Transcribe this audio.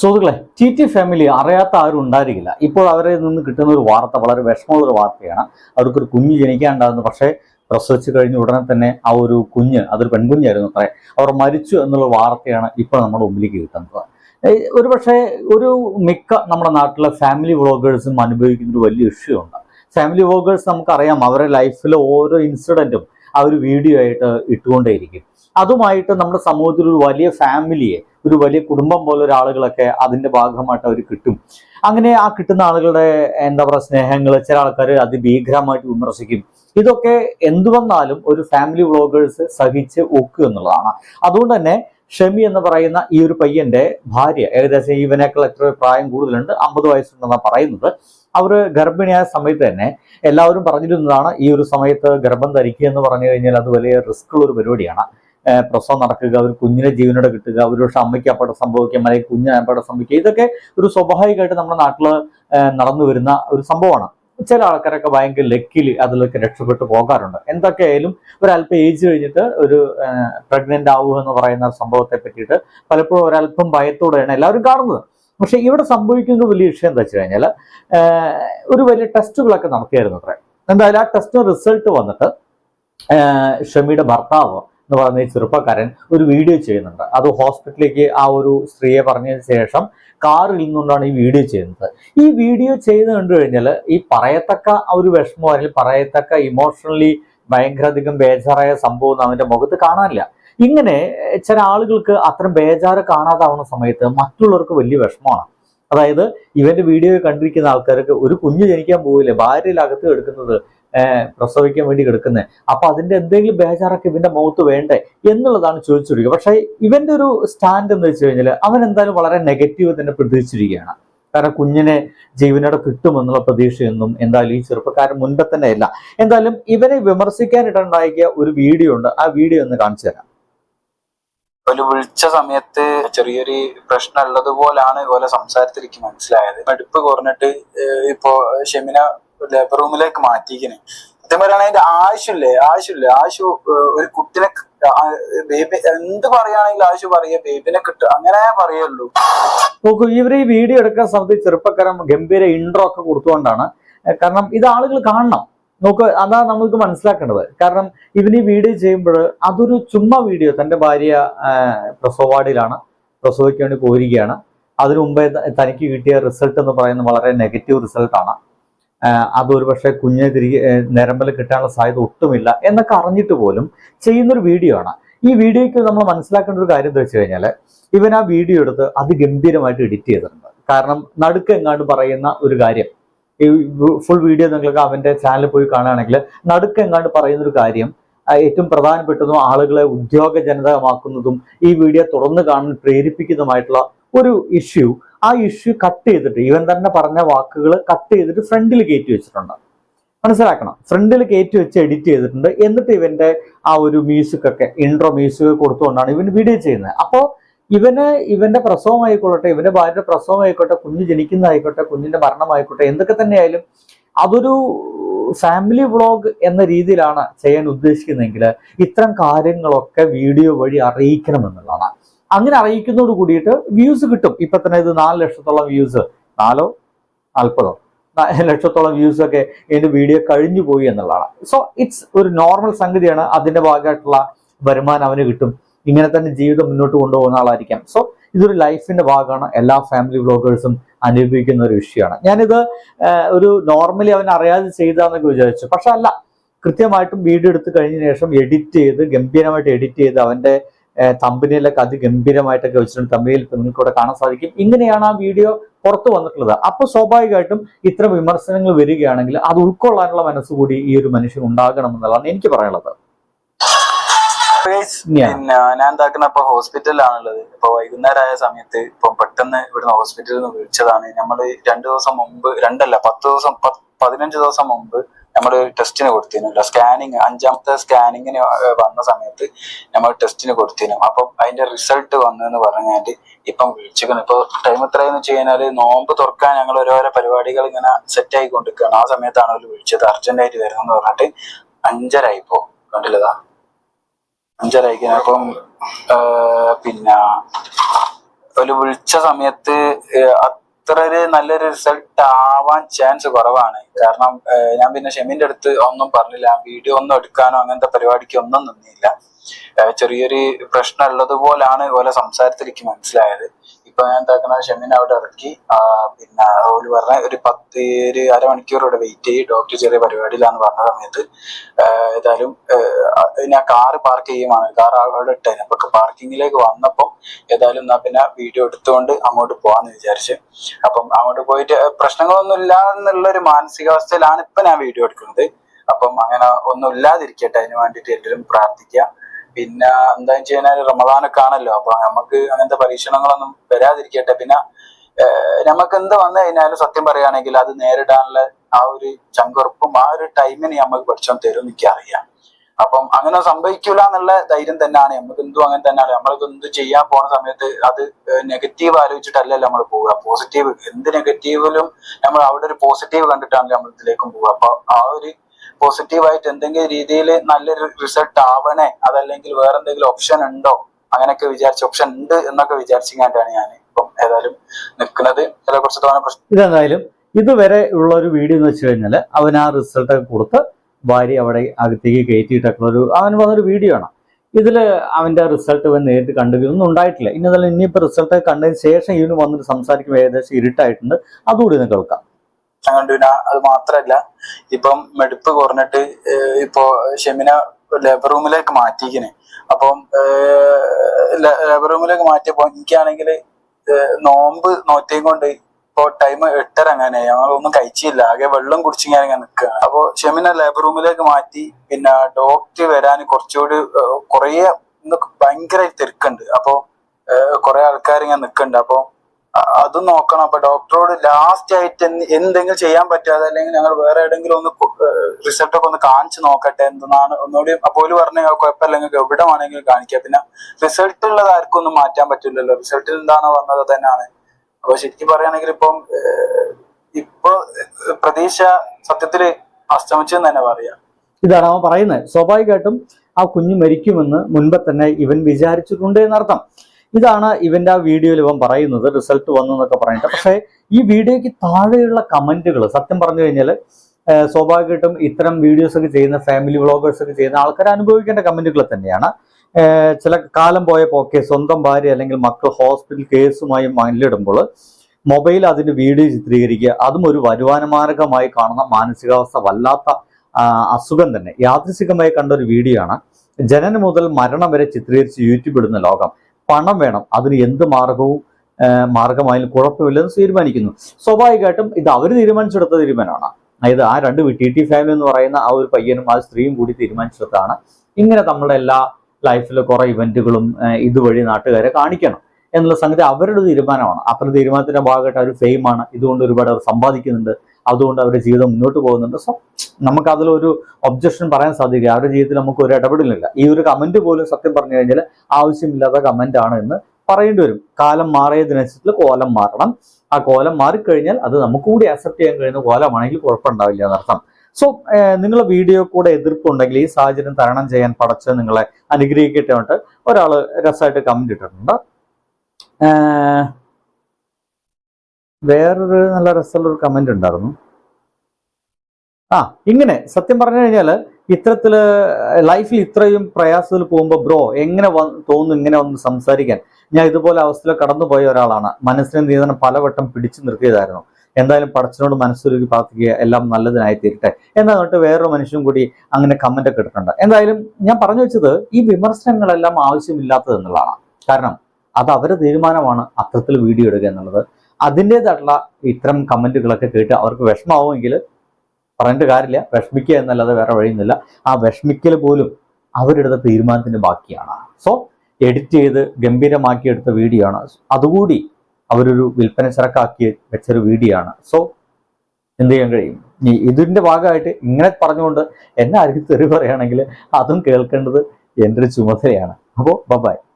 സുഹൃത്തുക്കളെ T T family അറിയാത്ത ആരും ഉണ്ടായിരിക്കില്ല. ഇപ്പോൾ അവരിൽ നിന്ന് കിട്ടുന്ന ഒരു വാർത്ത വളരെ വിഷമമുള്ളൊരു വാർത്തയാണ്. അവർക്കൊരു കുഞ്ഞ് ജനിക്കാനുണ്ടാകുന്നു പക്ഷേ പ്രസവിച്ച് കഴിഞ്ഞ ഉടനെ തന്നെ ആ ഒരു കുഞ്ഞ് അതൊരു പെൺകുഞ്ഞായിരുന്നു അത്രേ. അവർ മരിച്ചു എന്നുള്ള വാർത്തയാണ് ഇപ്പോൾ നമ്മുടെ മുമ്പിലേക്ക് കിട്ടുന്നത്. ഒരു പക്ഷേ ഒരു മിക്ക നമ്മുടെ നാട്ടിലെ ഫാമിലി വ്ളോഗേഴ്സും അനുഭവിക്കുന്ന ഒരു വലിയ ഇഷ്യൂ ഉണ്ട്. ഫാമിലി വ്ളോഗേഴ്സ് നമുക്കറിയാം അവരുടെ ലൈഫിലെ ഓരോ ഇൻസിഡന്റും ആ ഒരു വീഡിയോ ആയിട്ട് ഇട്ടുകൊണ്ടേയിരിക്കും. അതുമായിട്ട് നമ്മുടെ സമൂഹത്തിൽ ഒരു വലിയ ഫാമിലിയെ ഒരു വലിയ കുടുംബം പോലെ ഒരാളുകളൊക്കെ അതിന്റെ ഭാഗമായിട്ട് അവർ കിട്ടും. അങ്ങനെ ആ കിട്ടുന്ന ആളുകളുടെ എന്താ പറയുക സ്നേഹങ്ങൾ ചില ആൾക്കാർ അതിഭീകരമായിട്ട് വിമർശിക്കും. ഇതൊക്കെ എന്തുവന്നാലും ഒരു ഫാമിലി വ്ളോഗേഴ്സ് സഹിച്ച് ഒക്കുക എന്നുള്ളതാണ്. അതുകൊണ്ട് തന്നെ ഷമി എന്ന് പറയുന്ന ഈ ഒരു പയ്യന്റെ ഭാര്യ ഏകദേശം ഇവനേക്കാൾ എത്ര പ്രായം കൂടുതലുണ്ട് അമ്പത് വയസ്സുണ്ടെന്നാണ് പറയുന്നത്. അവർ ഗർഭിണിയായ സമയത്ത് തന്നെ എല്ലാവരും പറഞ്ഞിരുന്നതാണ് ഈ ഒരു സമയത്ത് ഗർഭം ധരിക്കുക എന്ന് പറഞ്ഞു കഴിഞ്ഞാൽ അത് വലിയ റിസ്ക് ഉള്ള ഒരു പരിപാടിയാണ്. പ്രസവം നടക്കുക ഒരു കുഞ്ഞിനെ ജീവനോടെ കിട്ടുക ഒരു പക്ഷെ അമ്മയ്ക്ക് അപകടം സംഭവിക്കുക അല്ലെങ്കിൽ കുഞ്ഞിന് അപകടം സംഭവിക്കുക ഇതൊക്കെ ഒരു സ്വാഭാവികമായിട്ട് നമ്മുടെ നാട്ടിൽ നടന്നു വരുന്ന ഒരു സംഭവമാണ്. ചില ആൾക്കാരൊക്കെ ഭയങ്കര ലക്കിൽ അതിലൊക്കെ രക്ഷപ്പെട്ടു പോകാറുണ്ട്. എന്തൊക്കെയായാലും ഒരല്പം ഏജ് കഴിഞ്ഞിട്ട് ഒരു പ്രഗ്നന്റ് ആവുക എന്ന് പറയുന്ന സംഭവത്തെ പറ്റിയിട്ട് പലപ്പോഴും ഒരല്പം ഭയത്തോടെയാണ് എല്ലാവരും കാണുന്നത്. പക്ഷെ ഇവിടെ സംഭവിക്കുന്ന വലിയ വിഷയം എന്താ വെച്ച് കഴിഞ്ഞാൽ ഒരു വലിയ ടെസ്റ്റുകളൊക്കെ നടത്തിയായിരുന്നു അത്ര. എന്തായാലും ആ ടെസ്റ്റ് റിസൾട്ട് വന്നിട്ട് ഷമിയുടെ ഭർത്താവ് എന്ന് പറയുന്ന ഈ ചെറുപ്പക്കാരൻ ഒരു വീഡിയോ ചെയ്യുന്നുണ്ട്. അത് ഹോസ്പിറ്റലിലേക്ക് ആ ഒരു സ്ത്രീയെ പറഞ്ഞതിന് ശേഷം കാറിൽ നിന്നുകൊണ്ടാണ് ഈ വീഡിയോ ചെയ്യുന്നത്. ഈ വീഡിയോ ചെയ്ത് കണ്ടു കഴിഞ്ഞാൽ ഈ പറയത്തക്ക ഒരു വിഷമം അല്ലെങ്കിൽ പറയത്തക്ക ഇമോഷണലി ഭയങ്കരധികം ബേജാറായ സംഭവം അവന്റെ മുഖത്ത് കാണാനില്ല. ഇങ്ങനെ ചില ആളുകൾക്ക് അത്തരം ബേജാറ് കാണാതാവുന്ന സമയത്ത് മറ്റുള്ളവർക്ക് വലിയ വിഷമമാണ്. അതായത് ഇവന്റെ വീഡിയോ കണ്ടിരിക്കുന്ന ആൾക്കാർക്ക് ഒരു കുഞ്ഞ് ജനിക്കാൻ പോവില്ലേ ഭാര്യയിലകത്ത് എടുക്കുന്നത് പ്രസവിക്കാൻ വേണ്ടി കിടക്കുന്നത് അപ്പൊ അതിന്റെ എന്തെങ്കിലും ബേജാറൊക്കെ ഇവന്റെ മൗത്ത് വേണ്ടേ എന്നുള്ളതാണ് ചോദിച്ചിരിക്കുക. പക്ഷേ ഇവന്റെ ഒരു സ്റ്റാൻഡ് എന്ന് വെച്ച് കഴിഞ്ഞാൽ അവൻ എന്തായാലും വളരെ നെഗറ്റീവ് തന്നെ പ്രതീക്ഷിച്ചിരിക്കുകയാണ് കാരണം കുഞ്ഞിനെ ജീവനോടെ കിട്ടുമെന്നുള്ള പ്രതീക്ഷയൊന്നും എന്തായാലും ഈ ചെറുപ്പക്കാരൻ മുൻപേ തന്നെ അല്ല എന്തായാലും ഇവനെ വിമർശിക്കാനിട്ടുണ്ടാക്കിയ ഒരു വീഡിയോ ഉണ്ട്. ആ വീഡിയോ ഒന്ന് കാണിച്ചു തരാം. ഒരു വിളിച്ച സമയത്ത് ചെറിയൊരു പ്രശ്നം ഉള്ളത് പോലാണ് ഓലെ സംസാരത്തിൽ മനസ്സിലായത്. മടുപ്പ് കുറഞ്ഞിട്ട് ഇപ്പോ ഷെമിന ലേബർ റൂമിലേക്ക് മാറ്റിക്കണെ സത്യം പറയുകയാണെങ്കിൽ അതിന്റെ ആവശ്യമില്ലേ? ആവശ്യമില്ലേ? ആവശ്യം ഒരു കുട്ടിനെ ബേബി എന്ത് പറയുകയാണെങ്കിലും ആവശ്യം പറയുക ബേബിനെ കിട്ടുക അങ്ങനെ പറയുള്ളൂ. നോക്കൂ ഇവർ ഈ വീഡിയോ എടുക്കാൻ സമയത്ത് ചെറുപ്പക്കാരം ചെറുപ്പക്കാരൻ ഗംഭീര ഇൻട്രോ ഒക്കെ കൊടുത്തുകൊണ്ടാണ് കാരണം ഇത് ആളുകൾ കാണണം. നോക്ക് അതാ നമുക്ക് മനസ്സിലാക്കേണ്ടത്. കാരണം ഇവന് ഈ വീഡിയോ ചെയ്യുമ്പോൾ അതൊരു ചുമ്മാ വീഡിയോ തന്റെ ഭാര്യ ആഹ് പ്രസവവാടിയിലാണ് പ്രസവിക്കാൻ വേണ്ടി പോയിരിക്കുകയാണ്. അതിനു മുമ്പേ തനിക്ക് കിട്ടിയ റിസൾട്ട് എന്ന് പറയുന്നത് വളരെ നെഗറ്റീവ് റിസൾട്ടാണ് അത് ഒരുപക്ഷെ കുഞ്ഞിനെ തിരികെ നിരമ്പൽ കിട്ടാനുള്ള സാധ്യത ഒട്ടുമില്ല എന്നൊക്കെ അറിഞ്ഞിട്ട് പോലും ചെയ്യുന്നൊരു വീഡിയോ ആണ്. ഈ വീഡിയോയ്ക്ക് നമ്മൾ മനസ്സിലാക്കേണ്ട ഒരു കാര്യം എന്താ വെച്ച് കഴിഞ്ഞാൽ ഇവൻ ആ വീഡിയോ എടുത്ത് അതിഗംഭീരമായിട്ട് എഡിറ്റ് ചെയ്തിട്ടുണ്ട്. കാരണം നടുക്ക് എങ്ങാണ്ട് പറയുന്ന ഒരു കാര്യം ഈ ഫുൾ വീഡിയോ നിങ്ങൾക്ക് അവന്റെ ചാനലിൽ പോയി കാണുകയാണെങ്കിൽ നടുക്ക് എങ്ങാണ്ട് പറയുന്ന ഒരു കാര്യം ഏറ്റവും പ്രധാനപ്പെട്ടതും ആളുകളെ ഉദ്യോഗജനകമാക്കുന്നതും ഈ വീഡിയോ തുറന്നു കാണാൻ പ്രേരിപ്പിക്കുന്നതുമായിട്ടുള്ള ഒരു ഇഷ്യൂ ആ ഇഷ്യൂ കട്ട് ചെയ്തിട്ട് ഇവൻ തന്നെ പറഞ്ഞ വാക്കുകൾ കട്ട് ചെയ്തിട്ട് ഫ്രണ്ടിൽ കയറ്റി വെച്ചിട്ടുണ്ട്. മനസ്സിലാക്കണം? ഫ്രണ്ടിൽ കയറ്റി വെച്ച് എഡിറ്റ് ചെയ്തിട്ടുണ്ട്. എന്നിട്ട് ഇവന്റെ ആ ഒരു മ്യൂസിക് ഒക്കെ ഇൻട്രോ മ്യൂസിക് കൊടുത്തുകൊണ്ടാണ് ഇവൻ വീഡിയോ ചെയ്യുന്നത്. അപ്പോൾ ഇവന് ഇവന്റെ പ്രസവമായിക്കൊള്ളട്ടെ ഇവന്റെ ഭാര്യയുടെ പ്രസവമായിക്കോട്ടെ കുഞ്ഞ് ജനിക്കുന്നതായിക്കോട്ടെ കുഞ്ഞിന്റെ മരണമായിക്കോട്ടെ എന്തൊക്കെ തന്നെയായാലും അതൊരു ഫാമിലി വ്ളോഗ് എന്ന രീതിയിലാണ് ചെയ്യാൻ ഉദ്ദേശിക്കുന്നതെങ്കിൽ ഇത്തരം കാര്യങ്ങളൊക്കെ വീഡിയോ വഴി അറിയിക്കണം എന്നുള്ളതാണ് അങ്ങനെ അറിയിക്കുന്നതോട് കൂടിയിട്ട് വ്യൂസ് കിട്ടും. ഇപ്പൊ തന്നെ ഇത് നാല് ലക്ഷത്തോളം വ്യൂസ് നാലോ? നാൽപ്പതോ? ലക്ഷത്തോളം വ്യൂസ് ഒക്കെ ഇതിന്റെ വീഡിയോ കഴിഞ്ഞു പോയി എന്നുള്ളതാണ്. സോ ഇറ്റ്സ് ഒരു നോർമൽ സംഗതിയാണ്. അതിന്റെ ഭാഗമായിട്ടുള്ള വരുമാനം അവന് കിട്ടും. ഇങ്ങനെ തന്നെ ജീവിതം മുന്നോട്ട് കൊണ്ടുപോകുന്ന ആളായിരിക്കാം. സോ ഇതൊരു ലൈഫിന്റെ ഭാഗമാണ്. എല്ലാ ഫാമിലി വ്ളോഗേഴ്സും അനുഭവിക്കുന്ന ഒരു വിഷയമാണ്. ഞാനിത് ഒരു നോർമലി അവൻ അറിയാതെ ചെയ്താന്നൊക്കെ വിചാരിച്ചു. പക്ഷെ അല്ല കൃത്യമായിട്ടും വീഡിയോ എടുത്ത് കഴിഞ്ഞ ശേഷം എഡിറ്റ് ചെയ്ത് ഗംഭീരമായിട്ട് എഡിറ്റ് ചെയ്ത് അവന്റെ തമ്പനിയിലൊക്കെ അതിഗംഭീരമായിട്ടൊക്കെ വെച്ചിട്ടുണ്ട്. തമ്പനിയിൽ നിങ്ങൾക്ക് ഇവിടെ കാണാൻ സാധിക്കും. ഇങ്ങനെയാണ് ആ വീഡിയോ പുറത്തു വന്നിട്ടുള്ളത്. അപ്പൊ സ്വാഭാവികമായിട്ടും ഇത്ര വിമർശനങ്ങൾ വരികയാണെങ്കിൽ അത് ഉൾക്കൊള്ളാനുള്ള മനസ്സുകൂടി ഈ ഒരു മനുഷ്യൻ ഉണ്ടാകണം എന്നുള്ളതാണ് എനിക്ക് പറയാനുള്ളത്. പിന്നെ ഞാൻ എന്താക്കുന്ന ഇപ്പൊ ഹോസ്പിറ്റലിലാണുള്ളത്. ഇപ്പൊ വൈകുന്നേരം ആയ സമയത്ത് ഇപ്പൊ പെട്ടെന്ന് ഇവിടുന്ന് ഹോസ്പിറ്റലിൽ നിന്ന് വിളിച്ചതാണ്. നമ്മൾ രണ്ടു ദിവസം മുമ്പ് രണ്ടല്ല പത്ത് ദിവസം പതിനഞ്ച് ദിവസം മുമ്പ് നമ്മൾ ടെസ്റ്റിന് കൊടുത്തിരുന്നു. സ്കാനിങ് അഞ്ചാമത്തെ സ്കാനിങ്ങിന് വന്ന സമയത്ത് നമ്മൾ ടെസ്റ്റിന് കൊടുത്തിരുന്നു. അപ്പം അതിന്റെ റിസൾട്ട് വന്നു എന്ന് പറഞ്ഞാൽ ഇപ്പം വിളിച്ചിരിക്കുന്നു. ഇപ്പൊ ടൈം എത്രയെന്ന് വെച്ച് കഴിഞ്ഞാൽ നോമ്പ് തുറക്കാൻ ഞങ്ങൾ ഓരോരോ പരിപാടികൾ ഇങ്ങനെ സെറ്റ് ആയിക്കൊണ്ടിരിക്കുകയാണ് ആ സമയത്താണ് അവർ വിളിച്ചത്. അർജന്റായിട്ട് ആയിട്ട് വരുന്നെന്ന് പറഞ്ഞിട്ട് അഞ്ചരായി ഇപ്പോ കണ്ടില്ലതാ അഞ്ചരായി അപ്പം പിന്നെ ഒരു വിളിച്ച സമയത്ത് അത്ര ഒരു നല്ലൊരു റിസൾട്ട് ആവാൻ ചാൻസ് കുറവാണ്. കാരണം ഞാൻ പിന്നെ ഷെമിന്റെ അടുത്ത് ഒന്നും പറഞ്ഞില്ല. വീഡിയോ ഒന്നും എടുക്കാനോ അങ്ങനത്തെ പരിപാടിക്ക് ഒന്നും നിന്നില്ല. ചെറിയൊരു പ്രശ്നം ഉള്ളത് പോലാണ് ഓലെ സംസാരത്തിൽ എനിക്ക് മനസ്സിലായത്. ഇപ്പൊ ഞാൻ എന്താക്കണ ഷെമിനെ അവിടെ ഇറക്കി. പിന്നെ ഓൽ പറഞ്ഞ ഒരു പത്ത് ഒരു അരമണിക്കൂർ ഇവിടെ വെയിറ്റ് ചെയ്യും ഡോക്ടർ ചെറിയ പരിപാടിയിലാന്ന് പറഞ്ഞ സമയത്ത് ഏതായാലും ഞാൻ കാറ് പാർക്ക് ചെയ്യുമാണ് കാർ അവിടെ ഇട്ടേനെ അപ്പൊ പാർക്കിങ്ങിലേക്ക് വന്നപ്പം ഏതായാലും എന്നാ പിന്നെ വീഡിയോ എടുത്തുകൊണ്ട് അങ്ങോട്ട് പോവാന്ന് വിചാരിച്ച്. അപ്പം അങ്ങോട്ട് പോയിട്ട് പ്രശ്നങ്ങളൊന്നും ഇല്ല എന്നുള്ള ഒരു മാനസികാവസ്ഥയിലാണ് ഇപ്പൊ ഞാൻ വീഡിയോ എടുക്കുന്നത്. അപ്പം അങ്ങനെ ഒന്നും ഇല്ലാതിരിക്കട്ടെ അതിന് വേണ്ടിയിട്ട് എല്ലാവരും പ്രാർത്ഥിക്കുക. പിന്നെ എന്താ വെച്ച് കഴിഞ്ഞാൽ റമദാനൊക്കെ ആണല്ലോ. അപ്പൊ നമുക്ക് അങ്ങനത്തെ പരീക്ഷണങ്ങളൊന്നും വരാതിരിക്കട്ടെ. പിന്നെ നമുക്ക് എന്ത് വന്നു കഴിഞ്ഞാലും സത്യം പറയുകയാണെങ്കിൽ അത് നേരിടാനുള്ള ആ ഒരു ചങ്കുറപ്പും ആ ഒരു ടൈമിന് നമുക്ക് പഠിച്ചോ തരും എനിക്ക് അറിയാം. അപ്പം അങ്ങനെ സംഭവിക്കൂല എന്നുള്ള ധൈര്യം തന്നെയാണ്. നമുക്ക് എന്തും അങ്ങനെ തന്നെയാണ് നമ്മൾക്ക് എന്ത് ചെയ്യാൻ പോണ സമയത്ത് അത് നെഗറ്റീവ് ആലോചിച്ചിട്ടല്ലല്ലോ നമ്മൾ പോവുക. പോസിറ്റീവ് എന്ത് നെഗറ്റീവിലും നമ്മൾ അവിടെ ഒരു പോസിറ്റീവ് കണ്ടിട്ടാണ് നമ്മൾ ഇതിലേക്കും പോവുക. അപ്പൊ ആ ഒരു പോസിറ്റീവായിട്ട് എന്തെങ്കിലും രീതിയിൽ നല്ലൊരു റിസൾട്ട് ആവണേ അതല്ലെങ്കിൽ വേറെ എന്തെങ്കിലും ഓപ്ഷൻ ഉണ്ടോ? അങ്ങനെയൊക്കെ വിചാരിച്ച ഓപ്ഷൻ ഉണ്ട് എന്നൊക്കെ വിചാരിച്ചിങ്ങാണ്ടാണ് ഞാൻ ഇപ്പം ഏതായാലും നിൽക്കുന്നത്. ചില കുറിച്ച് തോന്നുന്ന പ്രശ്നം? ഇതെന്തായാലും ഇതുവരെ ഉള്ള ഒരു വീഡിയോ എന്ന് വെച്ച് കഴിഞ്ഞാൽ അവൻ ആ റിസൾട്ട് കൊടുത്ത് ഭാര്യ അവിടെ അകത്തേക്ക് കയറ്റിയിട്ടൊക്കെ ഒരു അവന് വന്നൊരു വീഡിയോ ആണ്. ഇതിൽ അവന്റെ റിസൾട്ട് ഇവൻ നേരിട്ട് കണ്ടുകയൊന്നും ഉണ്ടായിട്ടില്ല. ഇനി അതല്ല ഇനിയിപ്പോൾ റിസൾട്ട് കണ്ടതിന് ശേഷം ഇവന് വന്നിട്ട് സംസാരിക്കുമ്പോൾ ഏകദേശം ഇരുട്ടായിട്ടുണ്ട്. അതുകൂടി ഒന്ന് കേൾക്കാം. കണ്ടു പിന്നെ അത് മാത്രല്ല ഇപ്പം മെടുപ്പ് കുറഞ്ഞിട്ട് ഇപ്പോ ഷെമിന ലേബർ റൂമിലേക്ക് മാറ്റിക്കിന് അപ്പം ലേബർ റൂമിലേക്ക് മാറ്റിയപ്പോ എനിക്കാണെങ്കിൽ നോമ്പ് നോറ്റേം കൊണ്ട് ഇപ്പോ ടൈം എട്ടര അങ്ങനെ ഞങ്ങളൊന്നും കഴിച്ചില്ല. ആകെ വെള്ളം കുടിച്ചിങ്ങനെ ഇങ്ങനെ നിൽക്കുക അപ്പൊ ഷെമിനെ ലേബർ റൂമിലേക്ക് മാറ്റി പിന്നെ ഡോക്ടർ വരാൻ കുറച്ചുകൂടി കുറേ ഭയങ്കര തിരക്കുണ്ട്. അപ്പൊ കുറെ ആൾക്കാർ ഇങ്ങനെ നിൽക്കുന്നുണ്ട് അപ്പൊ അ- അതും നോക്കണം. അപ്പൊ ഡോക്ടറോട് ലാസ്റ്റ് ആയിട്ട് എന്തെങ്കിലും ചെയ്യാൻ പറ്റാതെ അല്ലെങ്കിൽ ഞങ്ങൾ വേറെ ഏതെങ്കിലും ഒന്ന് റിസൾട്ട് ഒക്കെ ഒന്ന് കാണിച്ചു നോക്കട്ടെ എന്തെന്നാണ് ഒന്നുകൂടി അപ്പോൾ പറഞ്ഞ കുഴപ്പമില്ല. നിങ്ങൾക്ക് എവിടെ വേണമെങ്കിലും കാണിക്കാം. പിന്നെ റിസൾട്ട് ഉള്ളത് ആർക്കും ഒന്നും മാറ്റാൻ പറ്റില്ലല്ലോ. റിസൾട്ടിൽ എന്താണോ വന്നത് തന്നെയാണ്. അപ്പൊ ശരിക്കും പറയുകയാണെങ്കിൽ ഇപ്പം ഇപ്പൊ പ്രതീക്ഷ സത്യത്തിൽ അസ്തമിച്ചെന്ന് തന്നെ പറയാം. ഇതാണ് അവൻ പറയുന്നത്. സ്വാഭാവികമായിട്ടും ആ കുഞ്ഞ് മരിക്കുമെന്ന് മുൻപ് തന്നെ ഇവൻ വിചാരിച്ചിട്ടുണ്ട് എന്നർത്ഥം. ഇതാണ് ഇവന്റെ ആ വീഡിയോയിൽ ഇവൻ പറയുന്നത് റിസൾട്ട് വന്നു എന്നൊക്കെ പറഞ്ഞിട്ട്. പക്ഷേ ഈ വീഡിയോയ്ക്ക് താഴെയുള്ള കമന്റുകൾ സത്യം പറഞ്ഞു കഴിഞ്ഞാൽ സ്വാഭാവികമായിട്ടും ഇത്തരം വീഡിയോസ് ഒക്കെ ചെയ്യുന്ന ഫാമിലി വ്ളോഗേഴ്സ് ഒക്കെ ചെയ്യുന്ന ആൾക്കാർ അനുഭവിക്കേണ്ട കമന്റുകൾ തന്നെയാണ്. ചില കാലം പോയ ഒക്കെ സ്വന്തം ഭാര്യ അല്ലെങ്കിൽ മക്കൾ ഹോസ്പിറ്റൽ കേസുമായി മല്ലിടുമ്പോൾ മൊബൈൽ അതിന്റെ വീഡിയോ ചിത്രീകരിക്കുക അതും ഒരു വരുമാന മാർഗമായി കാണുന്ന മാനസികാവസ്ഥ വല്ലാത്ത അസുഖം തന്നെ. യാദൃശികമായി കണ്ട ഒരു വീഡിയോ ആണ്. ജനനം മുതൽ മരണം വരെ ചിത്രീകരിച്ച് യൂട്യൂബ് ഇടുന്ന ലോകം. പണം വേണം. അതിന് എന്ത് മാർഗവും മാർഗമായാലും കുഴപ്പമില്ലെന്ന് തീരുമാനിക്കുന്നു. സ്വാഭാവികമായിട്ടും ഇത് അവർ തീരുമാനിച്ചെടുത്ത തീരുമാനമാണ്. അതായത് ആ രണ്ട് ടി ടി ഫാമിലി എന്ന് പറയുന്ന ആ ഒരു പയ്യനും ആ സ്ത്രീയും കൂടി തീരുമാനിച്ചെടുത്താണ് ഇങ്ങനെ നമ്മുടെ എല്ലാ ലൈഫിലെ കുറെ ഇവന്റുകളും ഇതുവഴി നാട്ടുകാരെ കാണിക്കണം എന്നുള്ള സംഗതി അവരുടെ തീരുമാനമാണ്. അത്ര തീരുമാനത്തിന്റെ ഭാഗമായിട്ട് അവർ ഫെയിമാണ് ഇതുകൊണ്ട് ഒരുപാട് അവർ സമ്പാദിക്കുന്നുണ്ട്. അതുകൊണ്ട് അവരുടെ ജീവിതം മുന്നോട്ട് പോകുന്നുണ്ട്. സോ നമുക്ക് അതിലൊരു ഒബ്ജക്ഷൻ പറയാൻ സാധിക്കില്ല. അവരുടെ ജീവിതത്തിൽ നമുക്ക് ഒരു ഇടപെടലില്ല. ഈ ഒരു കമന്റ് പോലും സത്യം പറഞ്ഞു കഴിഞ്ഞാൽ ആവശ്യമില്ലാത്ത കമന്റ് ആണ് എന്ന് പറയേണ്ടി വരും. കാലം മാറിയതിനനുസരിച്ച് കോലം മാറണം. ആ കോലം മാറിക്കഴിഞ്ഞാൽ അത് നമുക്ക് കൂടി അക്സെപ്റ്റ് ചെയ്യാൻ കഴിയുന്ന കോലമാണെങ്കിൽ കുഴപ്പമുണ്ടാവില്ല എന്നർത്ഥം. സോ നിങ്ങളെ വീഡിയോ കൂടെ എതിർപ്പുണ്ടെങ്കിൽ ഈ സാഹചര്യം തരണം ചെയ്യാൻ പടച്ച് നിങ്ങളെ അനുഗ്രഹിക്കട്ടെ ഒരാൾ രസമായിട്ട് കമന്റ് ഇട്ടിട്ടുണ്ട്. വേറൊരു നല്ല രസമുള്ള ഒരു കമന്റ് ഉണ്ടായിരുന്നു. ആ ഇങ്ങനെ സത്യം പറഞ്ഞു കഴിഞ്ഞാൽ ഇത്തരത്തിൽ ലൈഫിൽ ഇത്രയും പ്രയാസത്തിൽ പോകുമ്പോൾ ബ്രോ എങ്ങനെ തോന്നുന്നു ഇങ്ങനെ വന്ന് സംസാരിക്കാൻ? ഞാൻ ഇതുപോലെ അവസ്ഥയിൽ കടന്നുപോയ ഒരാളാണ്. മനസ്സിനെ നീതനം പലവട്ടം പിടിച്ചു നിർത്തിയതായിരുന്നു. എന്തായാലും പടച്ചിനോട് മനസ്സൊരുക്കി പ്രാർത്ഥിക്കുക എല്ലാം നല്ലതിനായി തീരട്ടെ എന്നിട്ട് വേറൊരു മനുഷ്യനും കൂടി അങ്ങനെ കമന്റ് ഒക്കെ ഇട്ടിട്ടുണ്ട്. എന്തായാലും ഞാൻ പറഞ്ഞു വെച്ചത് ഈ വിമർശനങ്ങളെല്ലാം ആവശ്യമില്ലാത്തത് എന്നുള്ളതാണ്. കാരണം അത് അവരുടെ തീരുമാനമാണ് അത്തരത്തിൽ വീഡിയോ ഇടുക എന്നുള്ളത്. അതിന്റെതായിട്ടുള്ള ഇത്തരം കമന്റുകളൊക്കെ കേട്ട് അവർക്ക് വിഷമാവുമെങ്കിൽ പറഞ്ഞിട്ട് കാര്യമില്ല. വിഷമിക്കുക എന്നല്ലാതെ വേറെ വഴിയൊന്നുമില്ല. ആ വിഷമിക്കൽ പോലും അവരെടുത്ത തീരുമാനത്തിന് ബാക്കിയാണ്. സോ എഡിറ്റ് ചെയ്ത് ഗംഭീരമാക്കി എടുത്ത വീഡിയോ ആണ്. അതുകൂടി അവരൊരു വിൽപ്പന ചരക്കാക്കി വെച്ചൊരു വീഡിയോ ആണ്. സോ എന്ത് ചെയ്യാൻ കഴിയും? ഈ ഇതിന്റെ ഭാഗമായിട്ട് ഇങ്ങനെ പറഞ്ഞുകൊണ്ട് എന്നെ ആയിരിക്കും തെറി പറയുകയാണെങ്കിൽ അതും കേൾക്കേണ്ടത് എന്റെ ഒരു ചുമതലയാണ്. അപ്പോൾ ബൈ